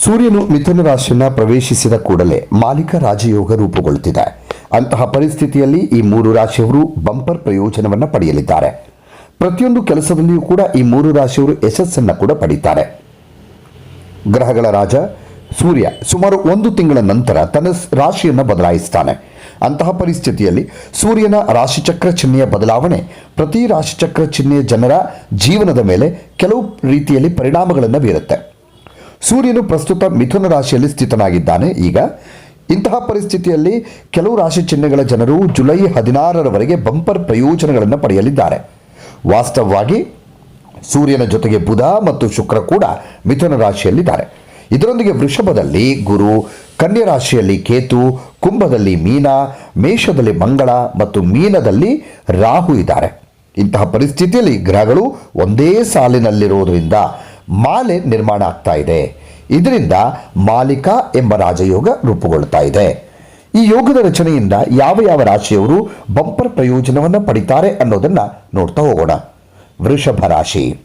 ಸೂರ್ಯನು ಮಿಥುನ ರಾಶಿಯನ್ನ ಪ್ರವೇಶಿಸಿದ ಕೂಡಲೇ ಮಾಲಿಕ ರಾಜಯೋಗ ರೂಪುಗೊಳ್ಳುತ್ತಿದೆ. ಅಂತಹ ಪರಿಸ್ಥಿತಿಯಲ್ಲಿ ಈ ಮೂರು ರಾಶಿಯವರು ಬಂಪರ್ ಪ್ರಯೋಜನವನ್ನು ಪಡೆಯಲಿದ್ದಾರೆ. ಪ್ರತಿಯೊಂದು ಕೆಲಸದಲ್ಲಿಯೂ ಕೂಡ ಈ ಮೂರು ರಾಶಿಯವರು ಯಶಸ್ಸನ್ನು ಕೂಡ ಪಡೀತಾರೆ. ಗ್ರಹಗಳ ರಾಜ ಸೂರ್ಯ ಸುಮಾರು ಒಂದು ತಿಂಗಳ ನಂತರ ತನ್ನ ರಾಶಿಯನ್ನು ಬದಲಾಯಿಸ್ತಾನೆ. ಅಂತಹ ಪರಿಸ್ಥಿತಿಯಲ್ಲಿ ಸೂರ್ಯನ ರಾಶಿಚಕ್ರ ಚಿಹ್ನೆಯ ಬದಲಾವಣೆ ಪ್ರತಿ ರಾಶಿಚಕ್ರ ಚಿಹ್ನೆಯ ಜನರ ಜೀವನದ ಮೇಲೆ ಕೆಲವು ರೀತಿಯಲ್ಲಿ ಪರಿಣಾಮಗಳನ್ನು ಬೀರುತ್ತೆ. ಸೂರ್ಯನು ಪ್ರಸ್ತುತ ಮಿಥುನ ರಾಶಿಯಲ್ಲಿ ಸ್ಥಿತನಾಗಿದ್ದಾನೆ. ಈಗ ಇಂತಹ ಪರಿಸ್ಥಿತಿಯಲ್ಲಿ ಕೆಲವು ರಾಶಿ ಚಿಹ್ನೆಗಳ ಜನರು ಜುಲೈ ಹದಿನಾರರವರೆಗೆ ಬಂಪರ್ ಪ್ರಯೋಜನಗಳನ್ನು ಪಡೆಯಲಿದ್ದಾರೆ. ವಾಸ್ತವವಾಗಿ ಸೂರ್ಯನ ಜೊತೆಗೆ ಬುಧ ಮತ್ತು ಶುಕ್ರ ಕೂಡ ಮಿಥುನ ರಾಶಿಯಲ್ಲಿದ್ದಾರೆ. ಇದರೊಂದಿಗೆ ವೃಷಭದಲ್ಲಿ ಗುರು, ಕನ್ಯಾ ರಾಶಿಯಲ್ಲಿ ಕೇತು, ಕುಂಭದಲ್ಲಿ ಮೀನ, ಮೇಷದಲ್ಲಿ ಮಂಗಳ ಮತ್ತು ಮೀನದಲ್ಲಿ ರಾಹು ಇದ್ದಾರೆ. ಇಂತಹ ಪರಿಸ್ಥಿತಿಯಲ್ಲಿ ಗ್ರಹಗಳು ಒಂದೇ ಸಾಲಿನಲ್ಲಿರುವುದರಿಂದ ಮಾಲೆ ನಿರ್ಮಾಣ ಆಗ್ತಾ ಇದೆ. ಇದರಿಂದ ಮಾಲಿಕ ಎಂಬ ರಾಜಯೋಗ ರೂಪುಗೊಳ್ತಾ ಇದೆ. ಈ ಯೋಗದ ರಚನೆಯಿಂದ ಯಾವ ಯಾವ ರಾಶಿಯವರು ಬಂಪರ್ ಪ್ರಯೋಜನವನ್ನು ಪಡಿತಾರೆ ಅನ್ನೋದನ್ನ ನೋಡ್ತಾ ಹೋಗೋಣ. ವೃಷಭ ರಾಶಿ.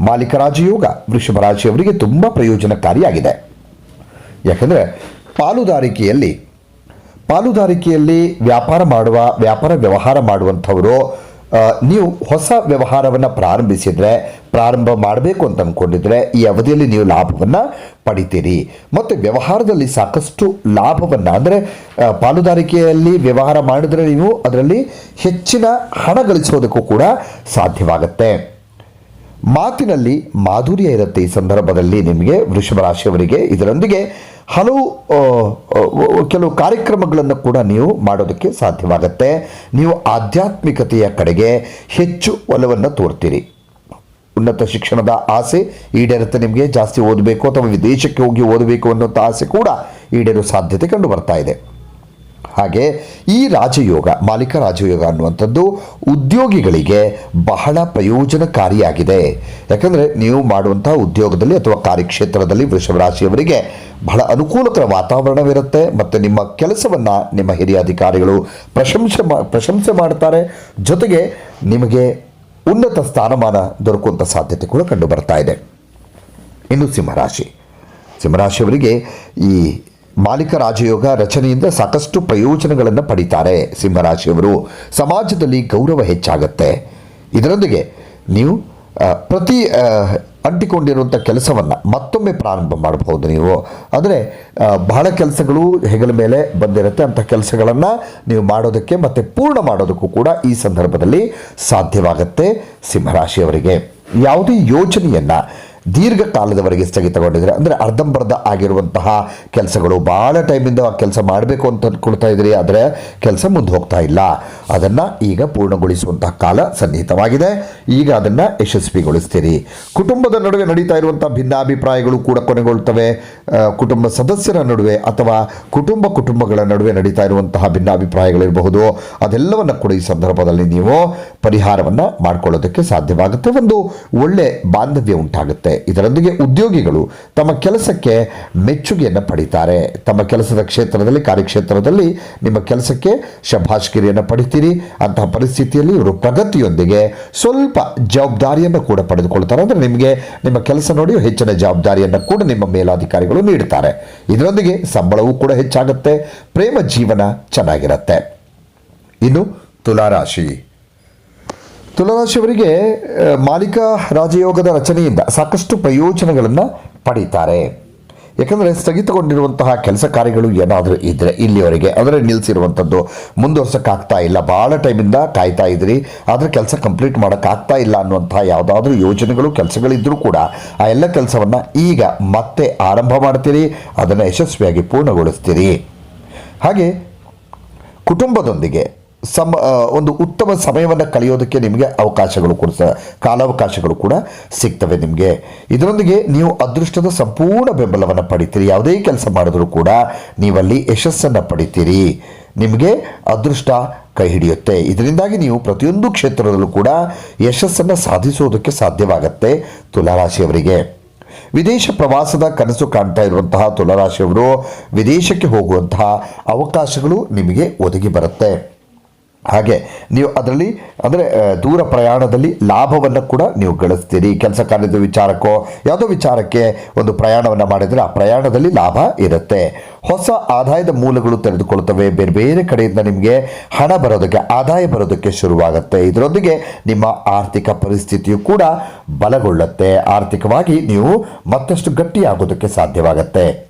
ಮಾಲಿಕ ರಾಜಯೋಗ ವೃಷಭ ರಾಶಿಯವರಿಗೆ ತುಂಬ ಪ್ರಯೋಜನಕಾರಿಯಾಗಿದೆ. ಯಾಕಂದರೆ ಪಾಲುದಾರಿಕೆಯಲ್ಲಿ ಪಾಲುದಾರಿಕೆಯಲ್ಲಿ ವ್ಯಾಪಾರ ಮಾಡುವ, ವ್ಯಾಪಾರ ವ್ಯವಹಾರ ಮಾಡುವಂಥವರು ನೀವು ಹೊಸ ವ್ಯವಹಾರವನ್ನು ಪ್ರಾರಂಭಿಸಿದರೆ ಪ್ರಾರಂಭ ಮಾಡಬೇಕು ಅಂತ ಅಂದ್ಕೊಂಡಿದ್ರೆ ಈ ಅವಧಿಯಲ್ಲಿ ನೀವು ಲಾಭವನ್ನು ಪಡಿತೀರಿ. ಮತ್ತು ವ್ಯವಹಾರದಲ್ಲಿ ಸಾಕಷ್ಟು ಲಾಭವನ್ನು ಅಂದರೆ ಪಾಲುದಾರಿಕೆಯಲ್ಲಿ ವ್ಯವಹಾರ ಮಾಡಿದ್ರೆ ನೀವು ಅದರಲ್ಲಿ ಹೆಚ್ಚಿನ ಹಣ ಗಳಿಸೋದಕ್ಕೂ ಕೂಡ ಸಾಧ್ಯವಾಗುತ್ತೆ. ಮಾತಿನಲ್ಲಿ ಮಾಧುರ್ಯ ಇರುತ್ತೆ ಈ ಸಂದರ್ಭದಲ್ಲಿ ನಿಮಗೆ ವೃಷಭ ರಾಶಿಯವರಿಗೆ. ಇದರೊಂದಿಗೆ ಹಲವು ಕೆಲವು ಕಾರ್ಯಕ್ರಮಗಳನ್ನು ಕೂಡ ನೀವು ಮಾಡೋದಕ್ಕೆ ಸಾಧ್ಯವಾಗುತ್ತೆ. ನೀವು ಆಧ್ಯಾತ್ಮಿಕತೆಯ ಕಡೆಗೆ ಹೆಚ್ಚು ಒಲವನ್ನು ತೋರ್ತೀರಿ. ಉನ್ನತ ಶಿಕ್ಷಣದ ಆಸೆ ಈಡೇರುತ್ತೆ ನಿಮಗೆ. ಜಾಸ್ತಿ ಓದಬೇಕು ಅಥವಾ ವಿದೇಶಕ್ಕೆ ಹೋಗಿ ಓದಬೇಕು ಅನ್ನೋಂಥ ಆಸೆ ಕೂಡ ಈಡೇರೋ ಸಾಧ್ಯತೆ ಕಂಡು ಬರ್ತಾ ಇದೆ. ಹಾಗೆ ಈ ರಾಜಯೋಗ, ಮಾಲೀಕ ರಾಜಯೋಗ ಅನ್ನುವಂಥದ್ದು ಉದ್ಯೋಗಿಗಳಿಗೆ ಬಹಳ ಪ್ರಯೋಜನಕಾರಿಯಾಗಿದೆ. ಯಾಕಂದರೆ ನೀವು ಮಾಡುವಂಥ ಉದ್ಯೋಗದಲ್ಲಿ ಅಥವಾ ಕಾರ್ಯಕ್ಷೇತ್ರದಲ್ಲಿ ವೃಷಭ ರಾಶಿಯವರಿಗೆ ಬಹಳ ಅನುಕೂಲಕರ ವಾತಾವರಣವಿರುತ್ತೆ. ಮತ್ತು ನಿಮ್ಮ ಕೆಲಸವನ್ನು ನಿಮ್ಮ ಹಿರಿಯ ಅಧಿಕಾರಿಗಳು ಪ್ರಶಂಸೆ ಮಾ, ಪ್ರಶಂಸೆ ಮಾಡ್ತಾರೆ ಜೊತೆಗೆ ನಿಮಗೆ ಉನ್ನತ ಸ್ಥಾನಮಾನ ದೊರಕುವಂಥ ಸಾಧ್ಯತೆ ಕೂಡ ಕಂಡು ಬರ್ತಾ ಇದೆ. ಇನ್ನು ಸಿಂಹರಾಶಿ. ಸಿಂಹರಾಶಿಯವರಿಗೆ ಈ ಮಾಲಿಕ ರಾಜಯೋಗ ರಚನೆಯಿಂದ ಸಾಕಷ್ಟು ಪ್ರಯೋಜನಗಳನ್ನು ಪಡಿತಾರೆ ಸಿಂಹರಾಶಿಯವರು. ಸಮಾಜದಲ್ಲಿ ಗೌರವ ಹೆಚ್ಚಾಗತ್ತೆ. ಇದರೊಂದಿಗೆ ನೀವು ಪ್ರತಿ ಅಂಟಿಕೊಂಡಿರುವಂಥ ಕೆಲಸವನ್ನು ಮತ್ತೊಮ್ಮೆ ಪ್ರಾರಂಭ ಮಾಡಬಹುದು ನೀವು. ಅಂದರೆ ಬಹಳ ಕೆಲಸಗಳು ಹೆಗಲ ಮೇಲೆ ಬಂದಿರುತ್ತೆ, ಅಂಥ ಕೆಲಸಗಳನ್ನು ನೀವು ಮಾಡೋದಕ್ಕೆ ಮತ್ತು ಪೂರ್ಣ ಮಾಡೋದಕ್ಕೂ ಕೂಡ ಈ ಸಂದರ್ಭದಲ್ಲಿ ಸಾಧ್ಯವಾಗುತ್ತೆ ಸಿಂಹರಾಶಿಯವರಿಗೆ. ಯಾವುದೇ ಯೋಜನೆಯನ್ನು ದೀರ್ಘಕಾಲದವರೆಗೆ ಸ್ಥಗಿತಗೊಂಡಿದ್ದೀರಿ. ಅಂದರೆ ಅರ್ಧಂಬರ್ಧ ಆಗಿರುವಂತಹ ಕೆಲಸಗಳು. ಭಾಳ ಟೈಮಿಂದ ಆ ಕೆಲಸ ಮಾಡಬೇಕು ಅಂತ ಅಂದ್ಕೊಳ್ತಾ ಇದ್ದೀರಿ, ಆದರೆ ಕೆಲಸ ಮುಂದೆ ಹೋಗ್ತಾ ಇಲ್ಲ. ಅದನ್ನು ಈಗ ಪೂರ್ಣಗೊಳಿಸುವಂತಹ ಕಾಲ ಸನ್ನಿಹಿತವಾಗಿದೆ. ಈಗ ಅದನ್ನು ಯಶಸ್ವಿಗೊಳಿಸ್ತೀರಿ. ಕುಟುಂಬದ ನಡುವೆ ನಡೀತಾ ಇರುವಂಥ ಭಿನ್ನಾಭಿಪ್ರಾಯಗಳು ಕೂಡ ಕೊನೆಗೊಳ್ತವೆ. ಕುಟುಂಬ ಸದಸ್ಯರ ನಡುವೆ ಅಥವಾ ಕುಟುಂಬ ಕುಟುಂಬಗಳ ನಡುವೆ ನಡೀತಾ ಇರುವಂತಹ ಭಿನ್ನಾಭಿಪ್ರಾಯಗಳಿರಬಹುದು. ಅದೆಲ್ಲವನ್ನು ಕೂಡ ಈ ಸಂದರ್ಭದಲ್ಲಿ ನೀವು ಪರಿಹಾರವನ್ನು ಮಾಡಿಕೊಳ್ಳೋದಕ್ಕೆ ಸಾಧ್ಯವಾಗುತ್ತೆ. ಒಂದು ಒಳ್ಳೆ ಬಾಂಧವ್ಯ ಉಂಟಾಗುತ್ತೆ. ಇದರೊಂದಿಗೆ ಉದ್ಯೋಗಿಗಳು ತಮ್ಮ ಕೆಲಸಕ್ಕೆ ಮೆಚ್ಚುಗೆಯನ್ನು ಪಡಿತಾರೆ. ತಮ್ಮ ಕೆಲಸದ ಕ್ಷೇತ್ರದಲ್ಲಿ, ಕಾರ್ಯಕ್ಷೇತ್ರದಲ್ಲಿ ನಿಮ್ಮ ಕೆಲಸಕ್ಕೆ ಶಭಾಷ್ಗಿರಿಯನ್ನು ಪಡಿತೀರಿ. ಅಂತಹ ಪರಿಸ್ಥಿತಿಯಲ್ಲಿ ಇವರು ಪ್ರಗತಿಯೊಂದಿಗೆ ಸ್ವಲ್ಪ ಜವಾಬ್ದಾರಿಯನ್ನು ಕೂಡ ಪಡೆದುಕೊಳ್ತಾರೆ. ಅಂದರೆ ನಿಮಗೆ ನಿಮ್ಮ ಕೆಲಸ ನೋಡಿ ಹೆಚ್ಚಿನ ಜವಾಬ್ದಾರಿಯನ್ನು ಕೂಡ ನಿಮ್ಮ ಮೇಲಾಧಿಕಾರಿಗಳು ನೀಡುತ್ತಾರೆ ಇದರೊಂದಿಗೆ ಸಂಬಳವೂ ಕೂಡ ಹೆಚ್ಚಾಗುತ್ತೆ. ಪ್ರೇಮ ಜೀವನ ಚೆನ್ನಾಗಿರುತ್ತೆ. ಇನ್ನು ತುಲಾರಾಶಿ. ತುಲಾರಾಶಿಯವರಿಗೆ ಮಾಲಿಕ ರಾಜಯೋಗದ ರಚನೆಯಿಂದ ಸಾಕಷ್ಟು ಪ್ರಯೋಜನಗಳನ್ನು ಪಡೀತಾರೆ. ಯಾಕಂದರೆ ಸ್ಥಗಿತಗೊಂಡಿರುವಂತಹ ಕೆಲಸ ಕಾರ್ಯಗಳು ಏನಾದರೂ ಇದ್ದರೆ ಇಲ್ಲಿವರೆಗೆ, ಅಂದರೆ ನಿಲ್ಲಿಸಿರುವಂಥದ್ದು ಮುಂದುವರ್ಸೋಕ್ಕಾಗ್ತಾ ಇಲ್ಲ. ಭಾಳ ಟೈಮಿಂದ ಕಾಯ್ತಾ ಇದ್ರಿ. ಆದರೆ ಕೆಲಸ ಕಂಪ್ಲೀಟ್ ಮಾಡೋಕ್ಕಾಗ್ತಾ ಇಲ್ಲ ಅನ್ನುವಂಥ ಯಾವುದಾದ್ರೂ ಯೋಜನೆಗಳು ಕೆಲಸಗಳಿದ್ದರೂ ಕೂಡ ಆ ಎಲ್ಲ ಕೆಲಸವನ್ನು ಈಗ ಮತ್ತೆ ಆರಂಭ ಮಾಡ್ತೀರಿ. ಅದನ್ನು ಯಶಸ್ವಿಯಾಗಿ ಪೂರ್ಣಗೊಳಿಸ್ತೀರಿ. ಹಾಗೆ ಕುಟುಂಬದೊಂದಿಗೆ ಸಮ ಒಂದು ಉತ್ತಮ ಸಮಯವನ್ನು ಕಳೆಯೋದಕ್ಕೆ ನಿಮಗೆ ಅವಕಾಶಗಳು ಕೂಡ ಕಾಲಾವಕಾಶಗಳು ಕೂಡ ಸಿಗ್ತವೆ ನಿಮಗೆ. ಇದರೊಂದಿಗೆ ನೀವು ಅದೃಷ್ಟದ ಸಂಪೂರ್ಣ ಬೆಂಬಲವನ್ನು ಪಡಿತೀರಿ. ಯಾವುದೇ ಕೆಲಸ ಮಾಡಿದರೂ ಕೂಡ ನೀವಲ್ಲಿ ಯಶಸ್ಸನ್ನು ಪಡಿತೀರಿ. ನಿಮಗೆ ಅದೃಷ್ಟ ಕೈ ಹಿಡಿಯುತ್ತೆ. ಇದರಿಂದಾಗಿ ನೀವು ಪ್ರತಿಯೊಂದು ಕ್ಷೇತ್ರದಲ್ಲೂ ಕೂಡ ಯಶಸ್ಸನ್ನು ಸಾಧಿಸುವುದಕ್ಕೆ ಸಾಧ್ಯವಾಗುತ್ತೆ ತುಲಾರಾಶಿಯವರಿಗೆ. ವಿದೇಶ ಪ್ರವಾಸದ ಕನಸು ಕಾಣ್ತಾ ಇರುವಂತಹ ತುಲಾರಾಶಿಯವರು ವಿದೇಶಕ್ಕೆ ಹೋಗುವಂತಹ ಅವಕಾಶಗಳು ನಿಮಗೆ ಒದಗಿ ಬರುತ್ತೆ. ಹಾಗೆ ನೀವು ಅದರಲ್ಲಿ, ಅಂದರೆ ದೂರ ಪ್ರಯಾಣದಲ್ಲಿ ಲಾಭವನ್ನು ಕೂಡ ನೀವು ಗಳಿಸ್ತೀರಿ. ಕೆಲಸ ಕಾರ್ಯದ ವಿಚಾರಕ್ಕೋ, ಯಾವುದೋ ವಿಚಾರಕ್ಕೆ ಒಂದು ಪ್ರಯಾಣವನ್ನು ಮಾಡಿದರೆ ಆ ಪ್ರಯಾಣದಲ್ಲಿ ಲಾಭ ಇರುತ್ತೆ. ಹೊಸ ಆದಾಯದ ಮೂಲಗಳು ತೆರೆದುಕೊಳ್ಳುತ್ತವೆ. ಬೇರೆ ಬೇರೆ ಕಡೆಯಿಂದ ನಿಮಗೆ ಹಣ ಬರೋದಕ್ಕೆ, ಆದಾಯ ಬರೋದಕ್ಕೆ ಶುರುವಾಗುತ್ತೆ. ಇದರೊಂದಿಗೆ ನಿಮ್ಮ ಆರ್ಥಿಕ ಪರಿಸ್ಥಿತಿಯು ಕೂಡ ಬಲಗೊಳ್ಳುತ್ತೆ. ಆರ್ಥಿಕವಾಗಿ ನೀವು ಮತ್ತಷ್ಟು ಗಟ್ಟಿಯಾಗೋದಕ್ಕೆ ಸಾಧ್ಯವಾಗುತ್ತೆ.